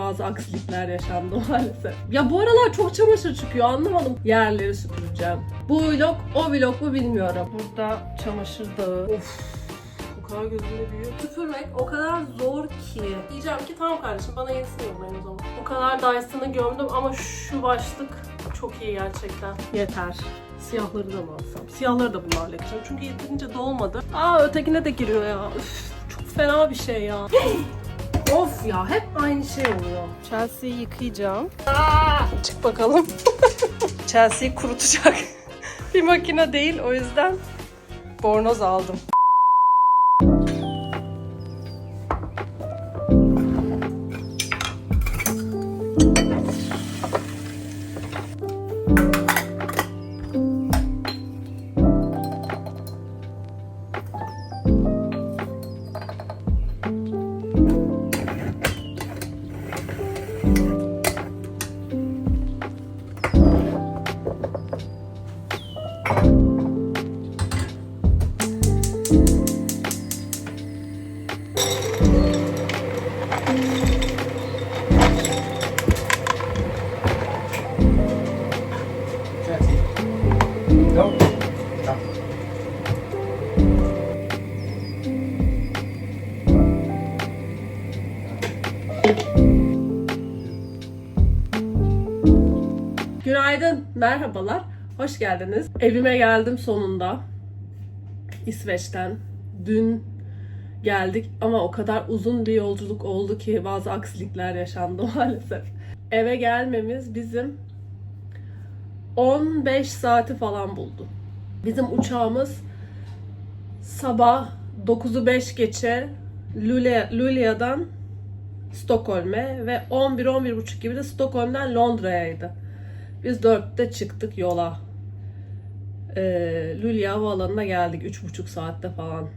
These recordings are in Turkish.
bazı aksilikler yaşandı maalesef. Ya bu aralar çok çamaşır çıkıyor anlamadım. Yerleri süpüreceğim. Bu vlog o vlog mu bilmiyorum. Burada çamaşır dağı. Of. Kadar gözümde büyüyor. Süpürmek o kadar zor ki. Diyeceğim ki tamam kardeşim bana yenisini yollayın o zaman. O kadar Dyson'ı gömdüm ama şu başlık çok iyi gerçekten. Yeter. Siyahları da mı alsam? Siyahları da bunlarla yapacağım. Çünkü yeterince dolmadı. Aa ötekine de giriyor ya. Üf, çok fena bir şey ya. ya hep aynı şey oluyor. Chelsea'yi yıkayacağım. Aa, çık bakalım. Chelsea'yi kurutacak bir makine değil. O yüzden bornoz aldım. Merhabalar. Hoş geldiniz. Evime geldim sonunda. İsveç'ten. Dün geldik ama o kadar uzun bir yolculuk oldu ki bazı aksilikler yaşandı maalesef. Eve gelmemiz bizim 15 saati falan buldu. Bizim uçağımız sabah 9'u 5 geçe Luleå, Luleå'dan Stockholm'e ve 11-11.30 gibi de Stockholm'den Londra'yaydı. Biz 4'te çıktık yola. Ee, Lulya Havaalanı'na geldik 3,5 saatte falan.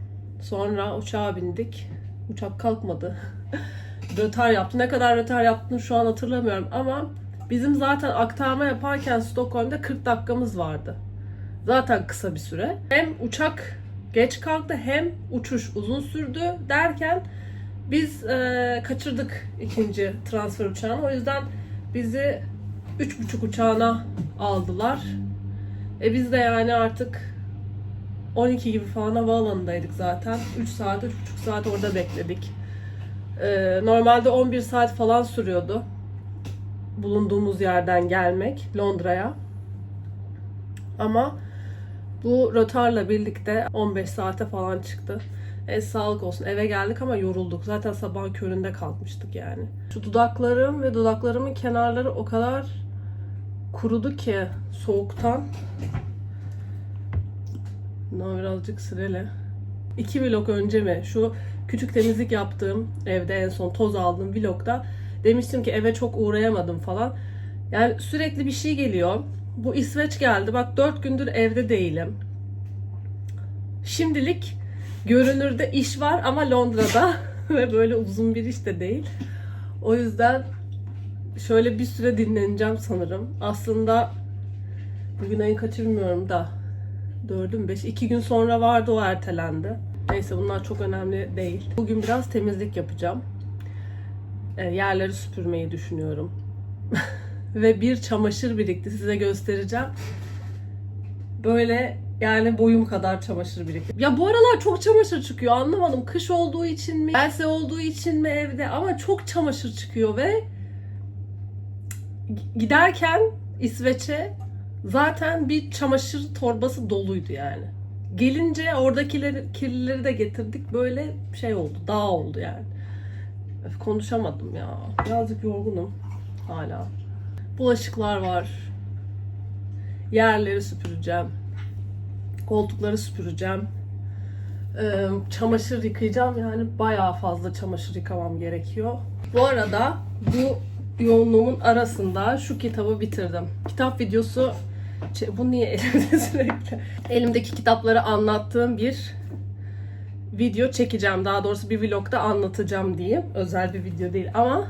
Sonra uçağa bindik. Uçak kalkmadı. rötar yaptı. Ne kadar rötar yaptığını şu an hatırlamıyorum ama bizim zaten aktarma yaparken Stockholm'da 40 dakikamız vardı. Zaten kısa bir süre. Hem uçak geç kalktı hem uçuş uzun sürdü derken biz e, kaçırdık ikinci transfer uçağını. O yüzden bizi üç buçuk uçağına aldılar. E biz de yani artık 12 gibi falan havaalanındaydık zaten. 3 saat, 3,5 saat orada bekledik. E, normalde 11 saat falan sürüyordu. Bulunduğumuz yerden gelmek Londra'ya. Ama bu rötarla birlikte 15 saate falan çıktı. E, sağlık olsun eve geldik ama yorulduk. Zaten sabahın köründe kalkmıştık yani. Şu dudaklarım ve dudaklarımın kenarları o kadar kurudu ki soğuktan. Bundan birazcık sırele. İki vlog önce mi? Şu küçük temizlik yaptığım evde en son toz aldığım vlogda demiştim ki eve çok uğrayamadım falan. Yani sürekli bir şey geliyor. Bu İsveç geldi. Bak dört gündür evde değilim. Şimdilik görünürde iş var ama Londra'da ve böyle uzun bir iş de değil. O yüzden şöyle bir süre dinleneceğim sanırım. Aslında bugün ayın kaçı bilmiyorum da dördü mü beş iki gün sonra vardı o ertelendi. Neyse bunlar çok önemli değil. Bugün biraz temizlik yapacağım. E, yerleri süpürmeyi düşünüyorum. Ve bir çamaşır birikti size göstereceğim. Böyle yani boyum kadar çamaşır birikti. Ya bu aralar çok çamaşır çıkıyor anlamadım. Kış olduğu için mi, else olduğu için mi evde ama çok çamaşır çıkıyor ve giderken İsveç'e zaten bir çamaşır torbası doluydu yani. Gelince oradakileri kirlileri de getirdik böyle şey oldu dağ oldu yani. Öf, konuşamadım ya. Birazcık yorgunum hala. Bulaşıklar var. Yerleri süpüreceğim. Koltukları süpüreceğim. Ee, çamaşır yıkayacağım. Yani bayağı fazla çamaşır yıkamam gerekiyor. Bu arada bu yoğunluğumun arasında şu kitabı bitirdim. Kitap videosu bu niye elimde sürekli? Elimdeki kitapları anlattığım bir video çekeceğim. Daha doğrusu bir vlogda anlatacağım diyeyim. Özel bir video değil ama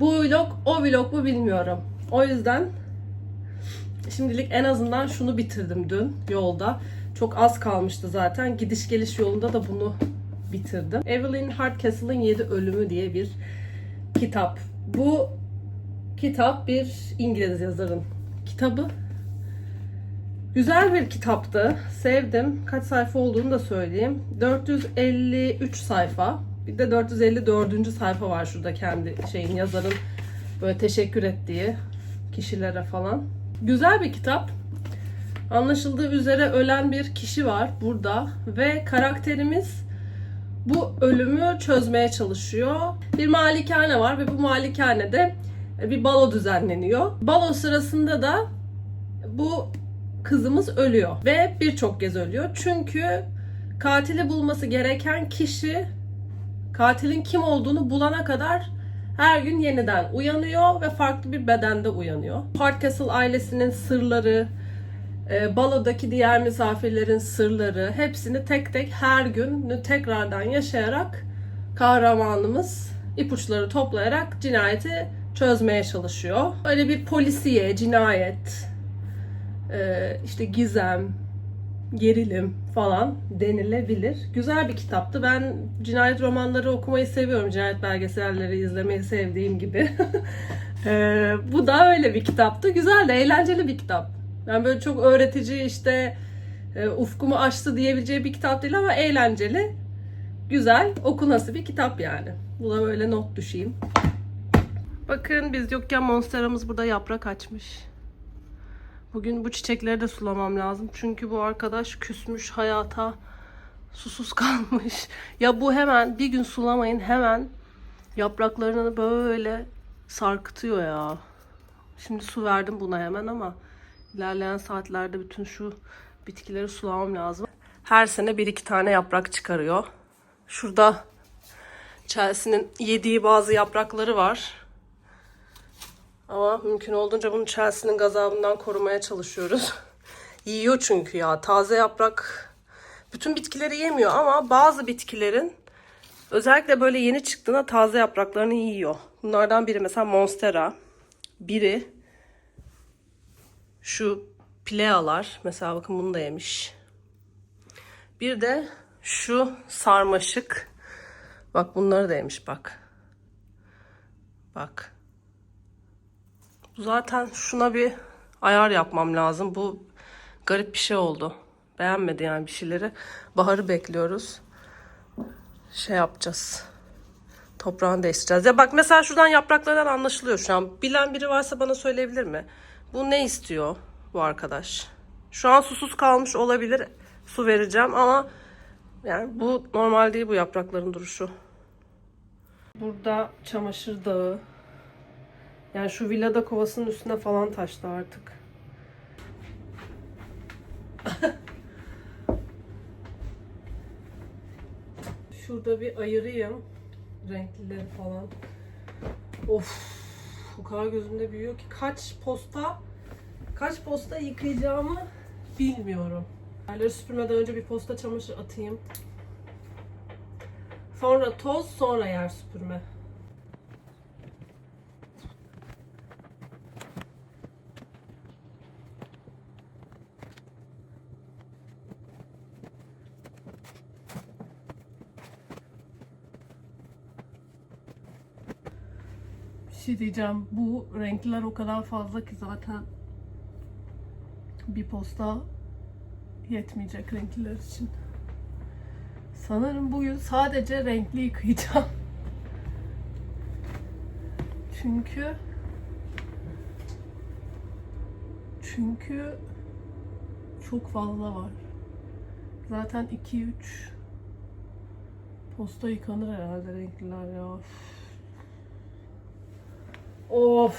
bu vlog o vlog mu bilmiyorum. O yüzden şimdilik en azından şunu bitirdim dün yolda. Çok az kalmıştı zaten. Gidiş geliş yolunda da bunu bitirdim. Evelyn Hardcastle'ın 7 Ölümü diye bir kitap. Bu kitap bir İngiliz yazarın kitabı. Güzel bir kitaptı. Sevdim. Kaç sayfa olduğunu da söyleyeyim. 453 sayfa. Bir de 454. sayfa var şurada kendi şeyin yazarın böyle teşekkür ettiği kişilere falan. Güzel bir kitap. Anlaşıldığı üzere ölen bir kişi var burada ve karakterimiz bu ölümü çözmeye çalışıyor. Bir malikane var ve bu malikanede bir balo düzenleniyor. Balo sırasında da bu kızımız ölüyor ve birçok kez ölüyor. Çünkü katili bulması gereken kişi katilin kim olduğunu bulana kadar her gün yeniden uyanıyor ve farklı bir bedende uyanıyor. Hardcastle ailesinin sırları, e, balodaki diğer misafirlerin sırları hepsini tek tek her gün tekrardan yaşayarak kahramanımız ipuçları toplayarak cinayeti çözmeye çalışıyor. Öyle bir polisiye, cinayet, e, işte gizem, gerilim falan denilebilir. Güzel bir kitaptı. Ben cinayet romanları okumayı seviyorum. Cinayet belgeselleri izlemeyi sevdiğim gibi. E, bu da öyle bir kitaptı. Güzel de eğlenceli bir kitap. Yani böyle çok öğretici işte e, ufkumu açtı diyebileceği bir kitap değil ama eğlenceli. Güzel, okunası bir kitap yani. Buna böyle not düşeyim. Bakın biz yokken monsteramız burada yaprak açmış. Bugün bu çiçekleri de sulamam lazım. Çünkü bu arkadaş küsmüş hayata. Susuz kalmış. Ya bu hemen bir gün sulamayın hemen yapraklarını böyle sarkıtıyor ya. Şimdi su verdim buna hemen ama ilerleyen saatlerde bütün şu bitkileri sulamam lazım. Her sene bir iki tane yaprak çıkarıyor. Şurada Chelsea'nin yediği bazı yaprakları var. Ama mümkün olduğunca bunu Chelsea'nin gazabından korumaya çalışıyoruz. Yiyor çünkü ya. Taze yaprak bütün bitkileri yemiyor ama bazı bitkilerin özellikle böyle yeni çıktığında taze yapraklarını yiyor. Bunlardan biri mesela Monstera. Biri şu plealar. Mesela bakın bunu da yemiş. Bir de şu sarmaşık. Bak bunları da yemiş bak. Bak. Zaten şuna bir ayar yapmam lazım. Bu garip bir şey oldu. Beğenmedi yani bir şeyleri. Baharı bekliyoruz. Şey yapacağız. Toprağını değiştireceğiz. Ya bak mesela şuradan yapraklardan anlaşılıyor şu an. Bilen biri varsa bana söyleyebilir mi? Bu ne istiyor bu arkadaş? Şu an susuz kalmış olabilir. Su vereceğim ama yani bu normal değil bu yaprakların duruşu. Burada çamaşır dağı. Yani şu villada kovasının üstüne falan taştı artık. Şurada bir ayırayım. Renklileri falan. Of. O kadar gözümde büyüyor ki kaç posta kaç posta yıkayacağımı bilmiyorum. Yerleri süpürmeden önce bir posta çamaşır atayım. Sonra toz, sonra yer süpürme. Şey diyeceğim. Bu renkler o kadar fazla ki zaten bir posta yetmeyecek renkliler için. Sanırım bugün sadece renkli yıkayacağım. Çünkü çünkü çok fazla var. Zaten 2-3 posta yıkanır herhalde renkliler ya. Of. Oh.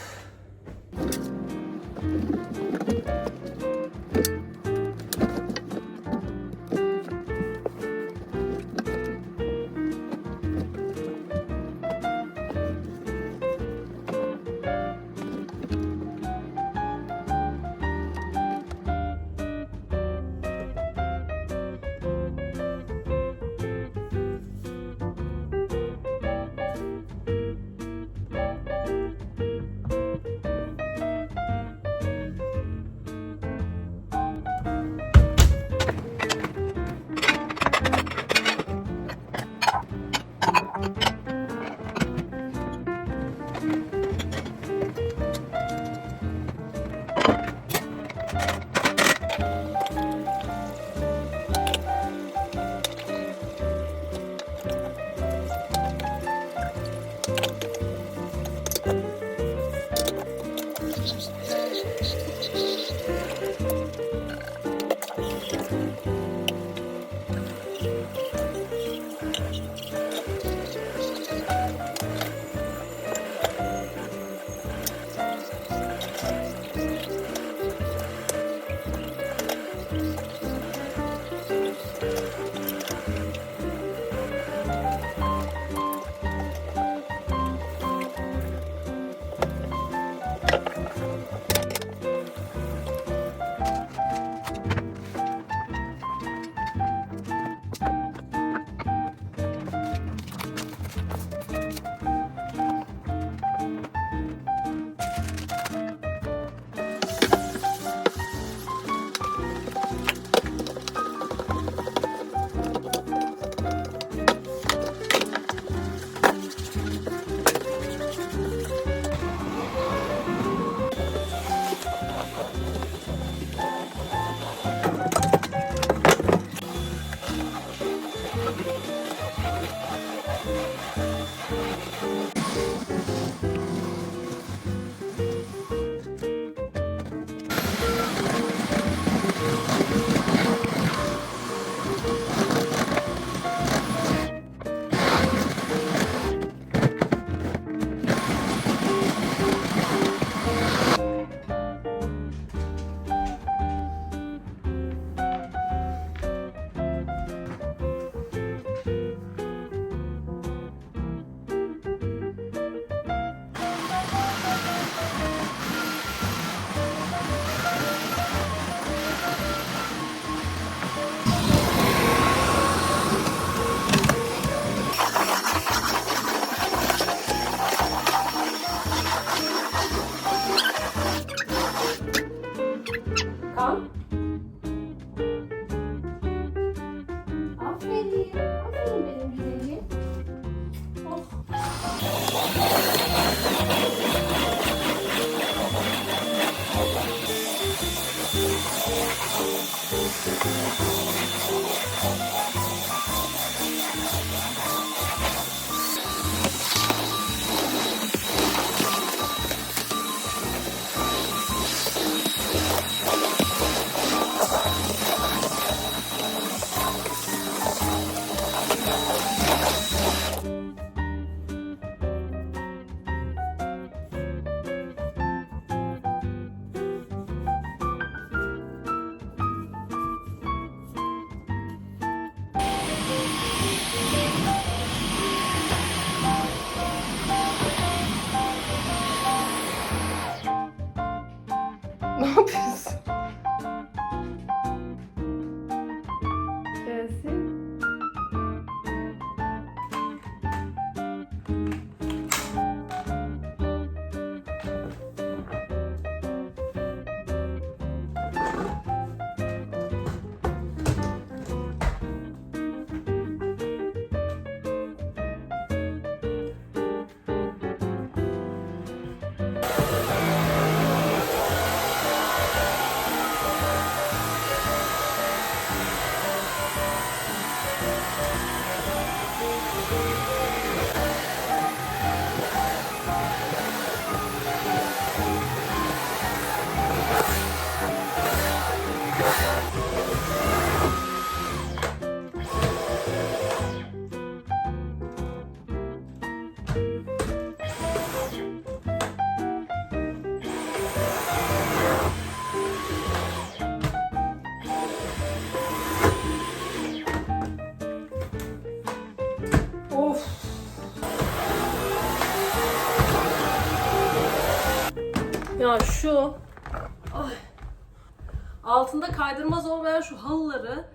Kaydırmaz olmayan şu halıları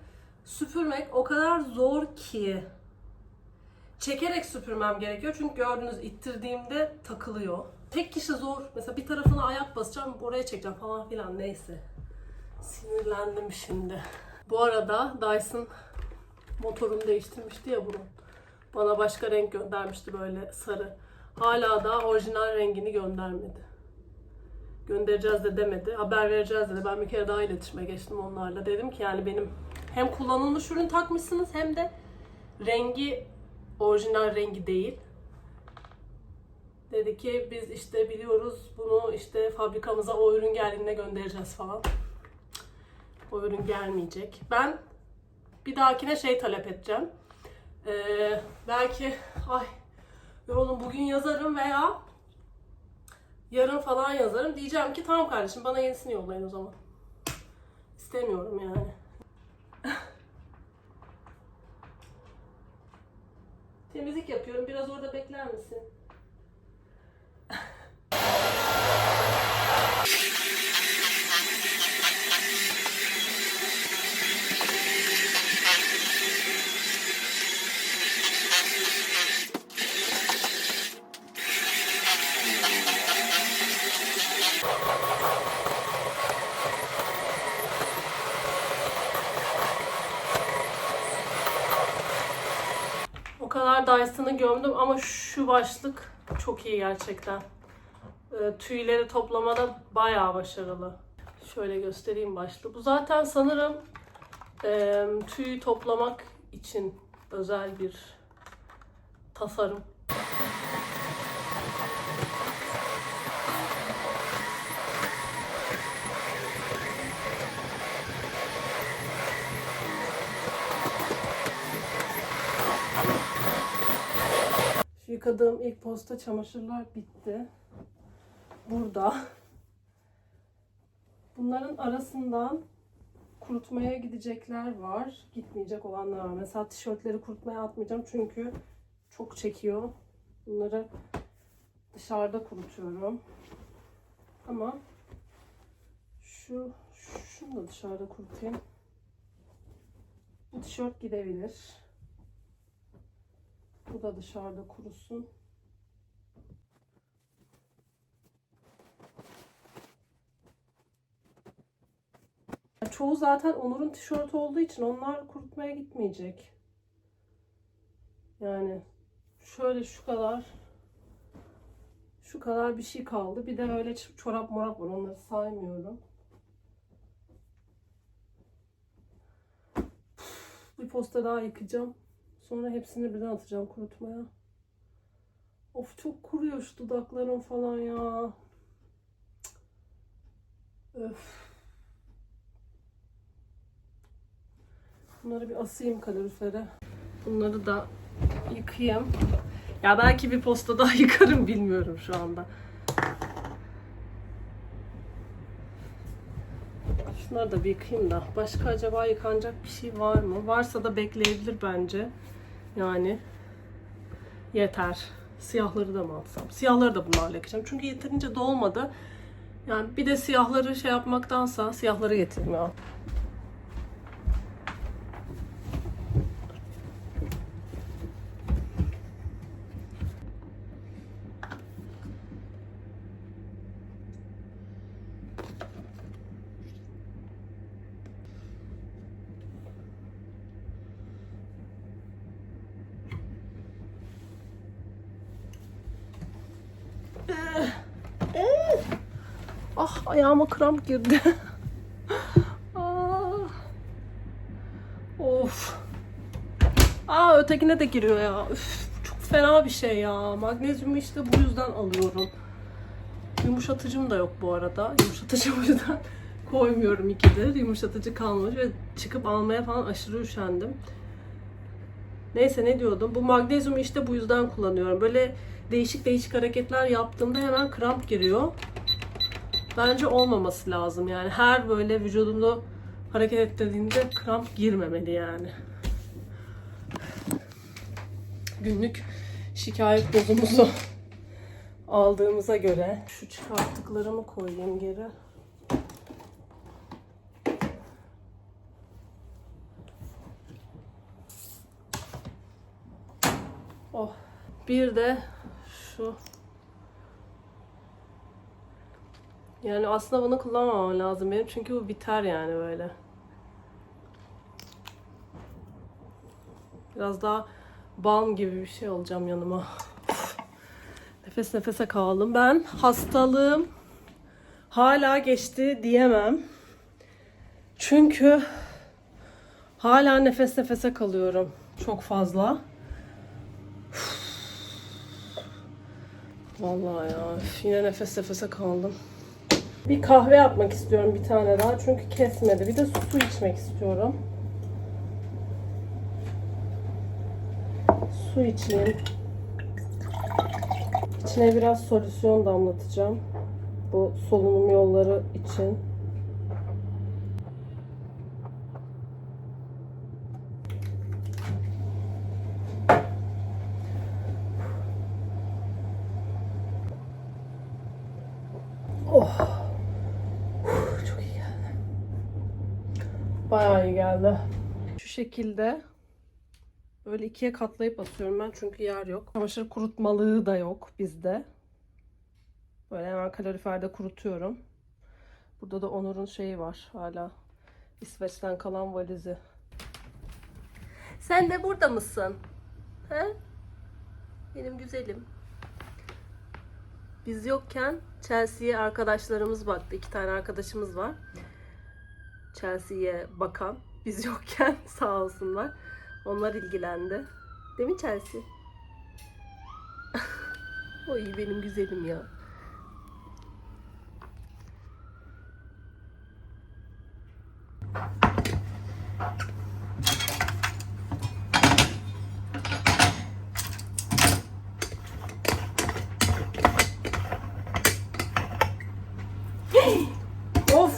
süpürmek o kadar zor ki. Çekerek süpürmem gerekiyor çünkü gördüğünüz ittirdiğimde takılıyor. Tek kişi zor. Mesela bir tarafına ayak basacağım, oraya çekeceğim falan filan neyse. Sinirlendim şimdi. Bu arada Dyson motorunu değiştirmişti ya bunu. Bana başka renk göndermişti böyle sarı. Hala da orijinal rengini göndermedi. Göndereceğiz de demedi. Haber vereceğiz dedi. Ben bir kere daha iletişime geçtim onlarla. Dedim ki yani benim hem kullanılmış ürün takmışsınız hem de rengi orijinal rengi değil. Dedi ki biz işte biliyoruz bunu işte fabrikamıza o ürün geldiğinde göndereceğiz falan. O ürün gelmeyecek. Ben bir dahakine şey talep edeceğim. Ee, belki ay yoruldum bugün yazarım veya yarın falan yazarım. Diyeceğim ki tamam kardeşim bana yenisini yollayın o zaman. İstemiyorum yani. Temizlik yapıyorum. Biraz orada bekler misin? O Dyson'ı gömdüm ama şu başlık çok iyi gerçekten. Ee, tüyleri toplamada bayağı başarılı. Şöyle göstereyim başlığı. Bu zaten sanırım e, tüy toplamak için özel bir tasarım. Yıkadığım ilk posta çamaşırlar bitti. Burada. Bunların arasından kurutmaya gidecekler var. Gitmeyecek olanlar var. Mesela tişörtleri kurutmaya atmayacağım çünkü çok çekiyor. Bunları dışarıda kurutuyorum. Ama şu şunu da dışarıda kurutayım. Bu tişört gidebilir. Bu da dışarıda kurusun. Çoğu zaten Onur'un tişörtü olduğu için onlar kurutmaya gitmeyecek. Yani şöyle şu kadar şu kadar bir şey kaldı. Bir de öyle çorap morap var. Onları saymıyorum. Bir posta daha yıkayacağım. Sonra hepsini birden atacağım kurutmaya. Of çok kuruyor şu dudaklarım falan ya. Öf. Bunları bir asayım kalorifere. Bunları da yıkayayım. Ya belki bir posta daha yıkarım bilmiyorum şu anda. Şunları da bir yıkayayım da. Başka acaba yıkanacak bir şey var mı? Varsa da bekleyebilir bence. Yani yeter. Siyahları da mı atsam? Siyahları da bunlarla yıkayacağım. Çünkü yeterince dolmadı. Yani bir de siyahları şey yapmaktansa siyahları getireyim ya. Ah ayağıma kramp girdi. ah. Of. Aa ötekine de giriyor ya. Üf, çok fena bir şey ya. Magnezyumu işte bu yüzden alıyorum. Yumuşatıcım da yok bu arada. Yumuşatıcı o yüzden koymuyorum ikidir. Yumuşatıcı kalmış ve çıkıp almaya falan aşırı üşendim. Neyse ne diyordum? Bu magnezyumu işte bu yüzden kullanıyorum. Böyle değişik değişik hareketler yaptığımda hemen kramp giriyor. Bence olmaması lazım yani. Her böyle vücudunu hareket ettirdiğinde kramp girmemeli yani. Günlük şikayet dozumuzu aldığımıza göre şu çıkarttıklarımı koyayım geri. Oh. Bir de şu Yani aslında bunu kullanmamam lazım benim çünkü bu biter yani böyle. Biraz daha balm gibi bir şey olacağım yanıma. Nefes nefese kaldım. Ben hastalığım hala geçti diyemem. Çünkü hala nefes nefese kalıyorum. Çok fazla. Vallahi ya yine nefes nefese kaldım. Bir kahve yapmak istiyorum bir tane daha çünkü kesmedi. Bir de su içmek istiyorum. Su içeyim. İçine biraz solüsyon damlatacağım. Bu solunum yolları için. Bayağı iyi geldi. Şu şekilde böyle ikiye katlayıp asıyorum ben çünkü yer yok. Çamaşır kurutmalığı da yok bizde. Böyle hemen kaloriferde kurutuyorum. Burada da Onur'un şeyi var hala. İsveç'ten kalan valizi. Sen de burada mısın? He? Benim güzelim. Biz yokken Chelsea'ye arkadaşlarımız baktı. İki tane arkadaşımız var. Chelsea'ye bakan. Biz yokken sağ olsunlar. Onlar ilgilendi. Değil mi Chelsea? Oy benim güzelim ya.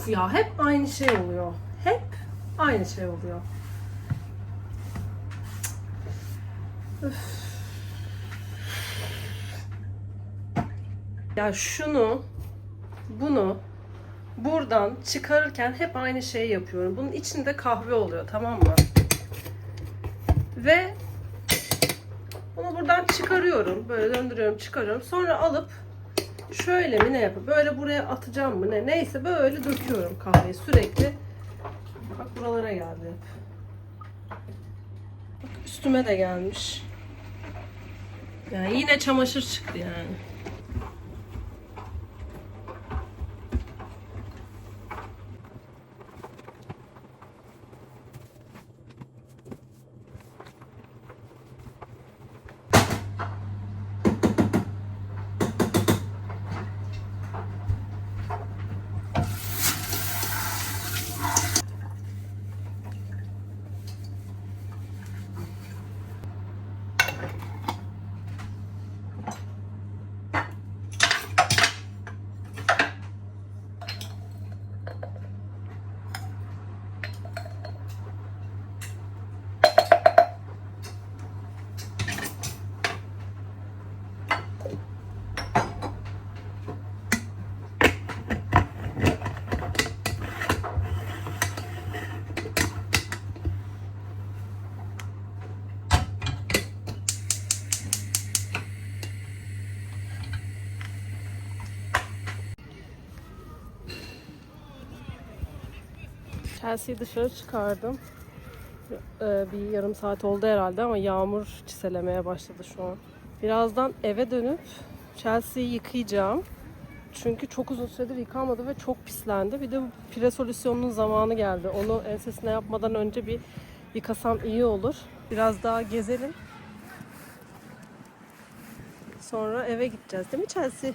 Ya hep aynı şey oluyor. Hep aynı şey oluyor. Üf. Ya şunu, bunu buradan çıkarırken hep aynı şeyi yapıyorum. Bunun içinde kahve oluyor tamam mı? Ve bunu buradan çıkarıyorum. Böyle döndürüyorum, çıkarıyorum. Sonra alıp şöyle mi ne yapıp böyle buraya atacağım mı ne neyse böyle döküyorum kahveyi sürekli. Bak buralara geldi. Bak üstüme de gelmiş. Yani yine çamaşır çıktı yani. Chelsea'yi dışarı çıkardım. Ee, bir yarım saat oldu herhalde ama yağmur çiselemeye başladı şu an. Birazdan eve dönüp Chelsea'yi yıkayacağım. Çünkü çok uzun süredir yıkanmadı ve çok pislendi. Bir de pire solüsyonunun zamanı geldi. Onu ensesine yapmadan önce bir yıkasam iyi olur. Biraz daha gezelim. Sonra eve gideceğiz değil mi Chelsea?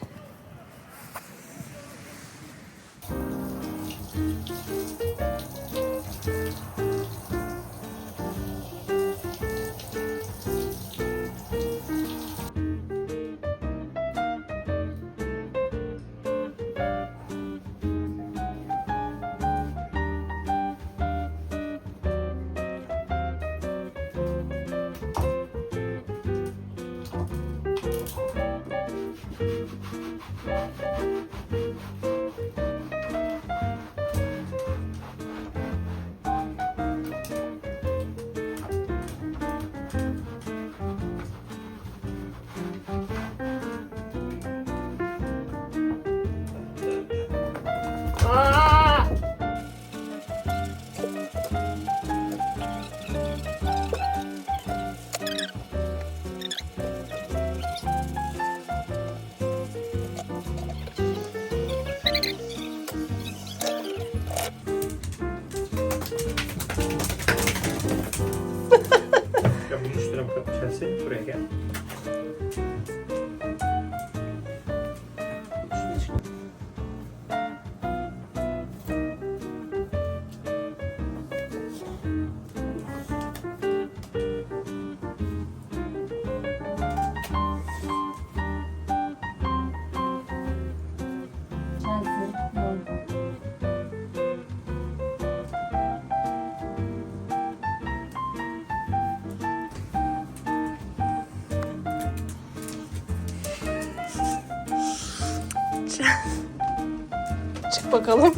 Çık bakalım.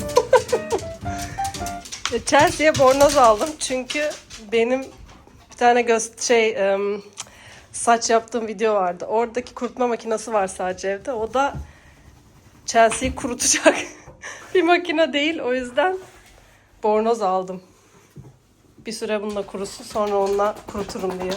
Chelsea'ye bornoz aldım çünkü benim bir tane göz şey saç yaptığım video vardı. Oradaki kurutma makinesi var sadece evde. O da Chelsea'yi kurutacak bir makine değil. O yüzden bornoz aldım. Bir süre bununla kurusun sonra onunla kuruturum diye.